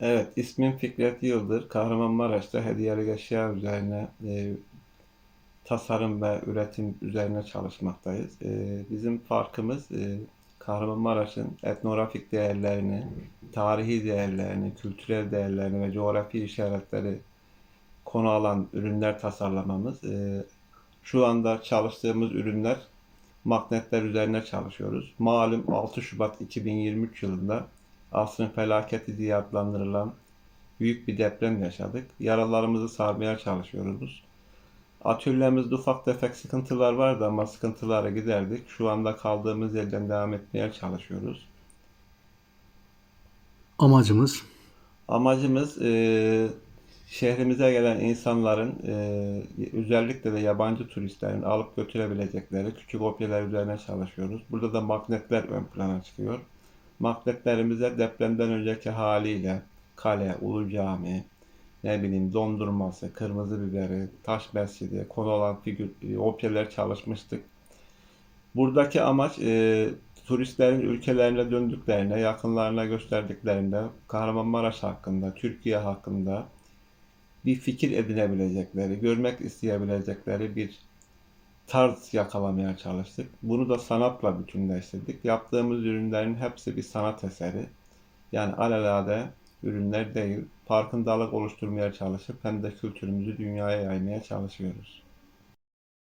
Evet, ismim Fikret Yıldır. Kahramanmaraş'ta hediyelik eşya üzerine e, tasarım ve üretim üzerine çalışmaktayız. E, bizim farkımız e, Kahramanmaraş'ın etnografik değerlerini, tarihi değerlerini, kültürel değerlerini ve coğrafi işaretleri konu alan ürünler tasarlamamız. E, şu anda çalıştığımız ürünler magnetler üzerine çalışıyoruz. Malum 6 Şubat 2023 yılında asrın felaketi diye adlandırılan büyük bir deprem yaşadık. Yaralarımızı sarmaya çalışıyoruz. Atölyemizde ufak tefek sıkıntılar vardı ama sıkıntılara giderdik. Şu anda kaldığımız yerden devam etmeye çalışıyoruz. Amacımız Amacımız e, şehrimize gelen insanların e, özellikle de yabancı turistlerin alıp götürebilecekleri küçük objeler üzerine çalışıyoruz. Burada da magnetler ön plana çıkıyor. Magnetlerimize depremden önceki haliyle kale, ulu cami, ne bileyim dondurması, kırmızı biberi, taş mescidi, konu olan figür, e, objeler çalışmıştık. Buradaki amaç e, turistlerin ülkelerine döndüklerinde, yakınlarına gösterdiklerinde Kahramanmaraş hakkında, Türkiye hakkında bir fikir edinebilecekleri, görmek isteyebilecekleri bir tarz yakalamaya çalıştık. Bunu da sanatla bütünleştirdik. Yaptığımız ürünlerin hepsi bir sanat eseri. Yani alelade ürünler değil, farkındalık oluşturmaya çalışıp hem de kültürümüzü dünyaya yaymaya çalışıyoruz.